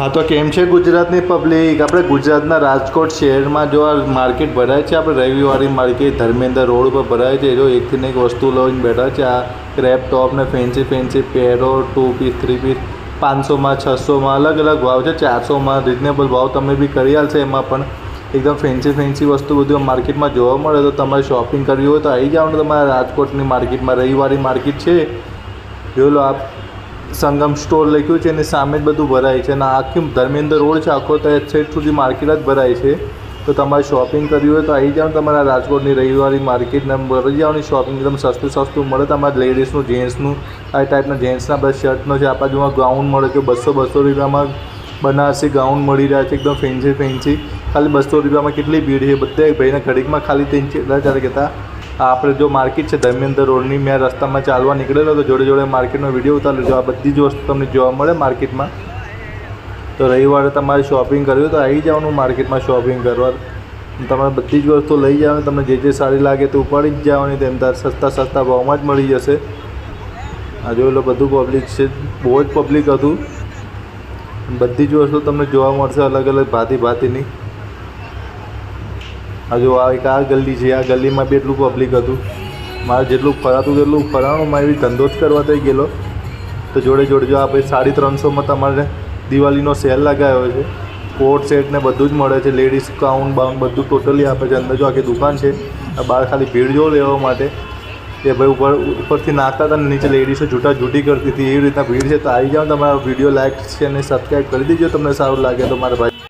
હા, તો કેમ છે ગુજરાતની પબ્લિક આપણે ગુજરાતના રાજકોટ શહેરમાં જો આ માર્કેટ ભરાય છે, આપણે રવિવારી માર્કેટ ધર્મેન્દ્ર રોડ પર ભરાય છે, જો એકથી એક વસ્તુ લઈને બેઠા છે, આ ક્રેપ ટોપ ને ફેન્સી ફેન્સી પેરો ટુ પીસ થ્રી પીસ પાંચસોમાં, છસોમાં, અલગ અલગ ભાવ છે, ચારસોમાં રિઝનેબલ ભાવ તમે બી કરી હાલશે એમાં પણ. એકદમ ફેન્સી ફેન્સી વસ્તુ બધું માર્કેટમાં જોવા મળે તો તમારે શોપિંગ કરવી હોય તો આવી જાઓ ને તમારા રાજકોટની માર્કેટમાં રવિવારી માર્કેટ છે. જોઈ લો આપ. સંગમ સ્ટોર લખ્યું છે એની સામે જ બધું ભરાય છે અને આખી ધર્મેન્દ્ર રોડ છે, આખો તો સાઈડ સુધી માર્કેટ જ ભરાય છે. તો તમારે શોપિંગ કરવી હોય તો આવી જાઓ તમારા રાજકોટની રવિવારી માર્કેટના ભરી જાઓની શોપિંગ એકદમ સસ્તું સસ્તું મળે. તમારે લેડીઝનું જેન્ટ્સનું આ ટાઈપના જેન્ટ્સના બધા શર્ટનો છે. આ બાજુમાં ગાઉન મળે છે, બસો બસો રૂપિયામાં બનારસી ગાઉન મળી રહ્યા છે, એકદમ ફેન્સી ફેન્સી ખાલી બસો રૂપિયામાં કેટલી ભીડ છે? બધા ભાઈના ઘડીકમાં ખાલી ત્રણ ચાર કહેતા. આપણે જો માર્કેટ છે ધર્મેન્દ્ર રોડની, મેં રસ્તામાં ચાલવા નીકળેલો તો જોડે જોડે માર્કેટનો વીડિયો ઉતારેલો જો આ બધી જ વસ્તુ તમને જોવા મળે માર્કેટમાં તો રવિવારે તમારે શોપિંગ કરવી તો આવી જવાનું માર્કેટમાં શોપિંગ કરવા. તમારે બધી જ વસ્તુ લઈ જવાની, તમને જે જે સારી લાગે તે ઉપાડી જ જવાની, તેમ તાર સસ્તા સસ્તા ભાવમાં જ મળી જશે. આ જોઈ બધું પબ્લિક છે, બહુ જ પબ્લિક હતું. બધી જ વસ્તુ તમને જોવા મળશે અલગ અલગ ભાતી ભાતીની. આ જો આ એક આ ગલી છે, આ ગલીમાં બી એટલું પબ્લિક હતું. મારે જેટલું ફરાતું તેટલું ફરાણું, મારે ધંધો જ કરવા થઈ ગયેલો. તો જોડે જોડે જો આ ભાઈ સાડી ત્રણસોમાં તમારે દિવાળીનો સેલ લગાવ્યો છે. કોટ સેટ ને બધું જ મળે છે લેડીઝ કાઉન બાઉન બધું ટોટલી આપે છે. અંદર જો આખી દુકાન છે, આ બહાર ખાલી ભીડ જો લેવા માટે. કે ભાઈ ઉપર, ઉપરથી નાખતા હતા ને નીચે લેડીઝો જૂટા જૂટી કરતી હતી. એવી રીતના ભીડ છે, તો આવી જાઓ તમારા વીડિયો લાઈક છે અને સબસ્ક્રાઈબ કરી દેજો. તમને સારું લાગે તો મારા ભાઈ